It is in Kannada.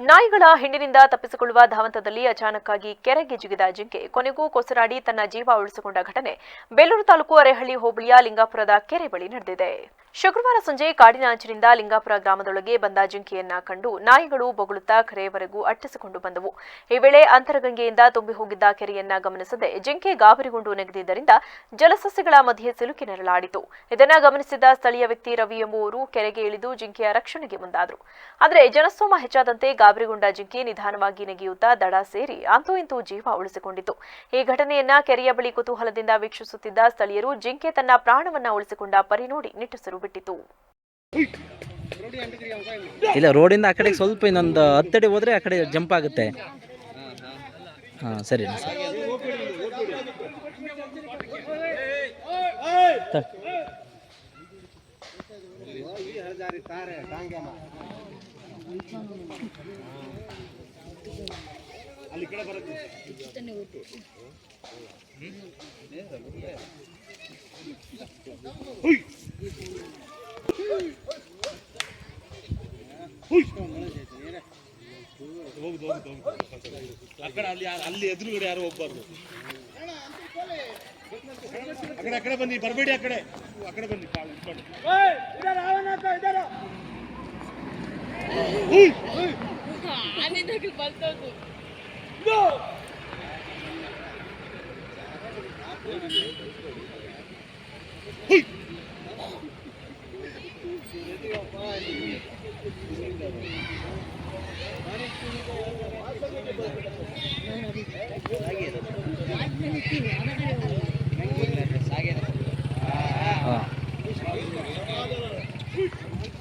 ನಾಯಿಗಳ ಹಿಂಡಿನಿಂದ ತಪ್ಪಿಸಿಕೊಳ್ಳುವ ಧಾವಂತದಲ್ಲಿ ಅಚಾನಕ್ಕಾಗಿ ಕೆರೆಗೆ ಜಿಗಿದ ಜಿಂಕೆ, ಕೊನೆಗೂ ಕೊಸರಾಡಿ ತನ್ನ ಜೀವ ಉಳಿಸಿಕೊಂಡ ಘಟನೆ. ಬೇಲೂರು ತಾಲೂಕು ಅರೆಹಳ್ಳಿ ಹೋಬಳಿಯ ಲಿಂಗಾಪುರದ ಕೆರೆ ಬಳಿ ನಡೆದಿದೆ. ಶುಕ್ರವಾರ ಸಂಜೆ ಕಾಡಿನ ಅಂಚಿನಿಂದ ಲಿಂಗಾಪುರ ಗ್ರಾಮದೊಳಗೆ ಬಂದ ಜಿಂಕೆಯನ್ನ ಕಂಡು ನಾಯಿಗಳು ಬೊಗಳುತ್ತಾ ಕೆರೆಯವರೆಗೂ ಅಟ್ಟಿಸಿಕೊಂಡು ಬಂದವು. ಈ ವೇಳೆ ಅಂತರಗಂಗೆಯಿಂದ ತುಂಬಿ ಹೋಗಿದ್ದ ಕೆರೆಯನ್ನ ಗಮನಿಸದೆ ಜಿಂಕೆ ಗಾಬರಿಗೊಂಡು ನೆಗೆದಿದ್ದರಿಂದ ಜಲಸಸ್ಯಗಳ ಮಧ್ಯೆ ಸಿಲುಕಿ ನೆರಳಾಡಿತು. ಇದನ್ನ ಗಮನಿಸಿದ ಸ್ಥಳೀಯ ವ್ಯಕ್ತಿ ರವಿ ಎಂಬುವರು ಕೆರೆಗೆ ಇಳಿದು ಜಿಂಕೆಯ ರಕ್ಷಣೆಗೆ ಮುಂದಾದರು. ಆದರೆ ಜನಸ್ತೋಮ ಹೆಚ್ಚಾದಂತೆ ಗಾಬರಿಗೊಂಡ ಜಿಂಕೆ ನಿಧಾನವಾಗಿ ನೆಗೆಯುತ್ತಾ ದಡ ಸೇರಿ ಅಂತೂ ಇಂತೂ ಜೀವ ಉಳಿಸಿಕೊಂಡಿತು. ಈ ಘಟನೆಯನ್ನ ಕೆರೆಯ ಬಳಿ ಕುತೂಹಲದಿಂದ ವೀಕ್ಷಿಸುತ್ತಿದ್ದ ಸ್ಥಳೀಯರು ಜಿಂಕೆ ತನ್ನ ಪ್ರಾಣವನ್ನ ಉಳಿಸಿಕೊಂಡ ಪರಿನೋಡಿ ನಿಟ್ಟುಸಿರು ಬಿಟ್ಟಿತು. ಇಲ್ಲ ರೋಡಿಂದ ಆ ಕಡೆ ಸ್ವಲ್ಪ ಇನ್ನೊಂದು ಹತ್ತಡಿ ಹೋದ್ರೆ ಆ ಕಡೆ ಜಂಪ್ ಆಗುತ್ತೆ. ಹಾಂ ಸರಿ ಸರ್. ತ- ಅಕ್ಕಡೆ ಅಲ್ಲಿ ಅಲ್ಲಿ ಎದುರುಗಡೆ ಯಾರು ಹೋಗ್ಬಾರ್ದು ಅಕಡೆ ಅಕಡೆ ಬನ್ನಿ ಬರಬೇಡಿ ಅಕಡೆ ಅಕಡೆ ಬನ್ನಿ ಕಾಳು ಹಾಗೆ